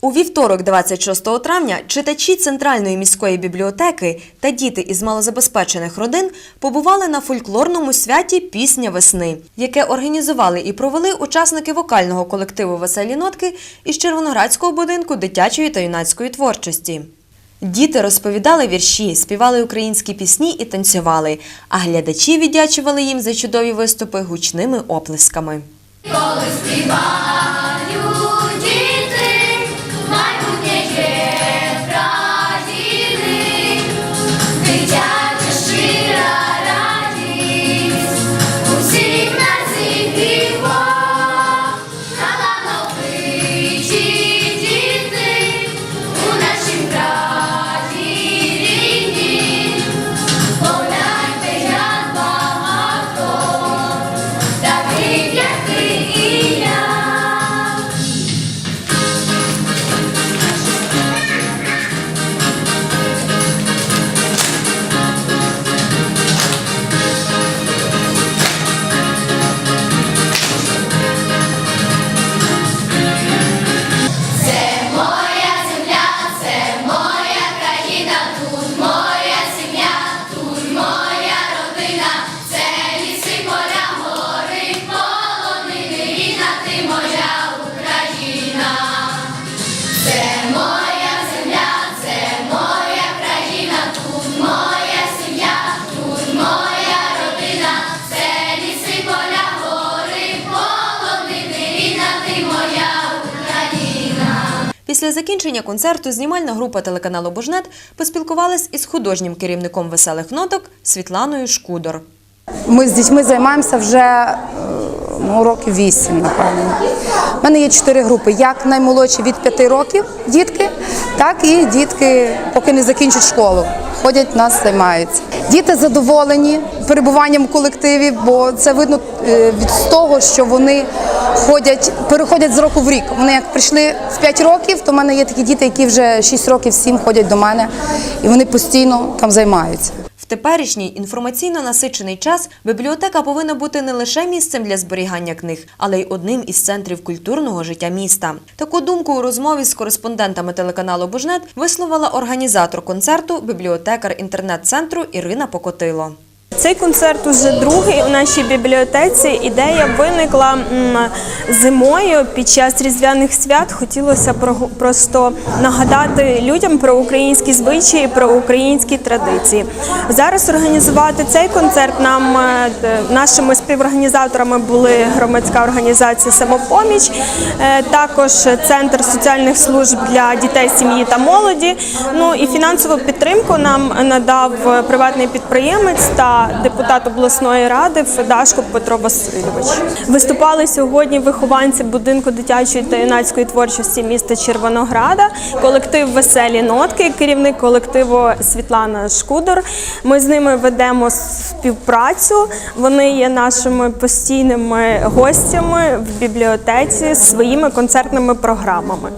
У вівторок, 26 травня, читачі Центральної міської бібліотеки та діти із малозабезпечених родин побували на фольклорному святі Пісня весни, яке організували і провели учасники вокального колективу Веселі нотки із Червоноградського будинку дитячої та юнацької творчості. Діти розповідали вірші, співали українські пісні і танцювали, а глядачі віддячували їм за чудові виступи гучними оплесками. Коли співають Після закінчення концерту знімальна група телеканалу Божнет поспілкувалась із художнім керівником веселих ноток Світланою Шкудор. Ми з дітьми займаємося вже е, ну, років вісім, напевно. У мене є чотири групи: як наймолодші від п'яти років дітки, так і дітки, поки не закінчать школу. Ходять, нас займаються. Діти задоволені перебуванням в колективі, бо це видно е, від того, що вони ходять, переходять з року в рік. Вони як прийшли в 5 років, то в мене є такі діти, які вже 6 років, 7 ходять до мене, і вони постійно там займаються. Теперішній інформаційно насичений час бібліотека повинна бути не лише місцем для зберігання книг, але й одним із центрів культурного життя міста. Таку думку у розмові з кореспондентами телеканалу Бужнет висловила організатор концерту, бібліотекар інтернет-центру Ірина Покотило. Цей концерт уже другий у нашій бібліотеці. Ідея виникла зимою під час різдвяних свят. Хотілося просто нагадати людям про українські звичаї, про українські традиції. Зараз організувати цей концерт нам е, нашими співорганізаторами були громадська організація Самопоміч, е, також центр соціальних служб для дітей, сім'ї та молоді. Ну і фінансову підтримку нам надав приватний підприємець та депутат обласної ради Федашко Петро Васильович. Виступали сьогодні вихованці будинку дитячої та юнацької творчості міста Червонограда, колектив Веселі нотки, керівник колективу Світлана Шкудор. Ми з ними ведемо співпрацю. Вони є нашими постійними гостями в бібліотеці своїми концертними програмами.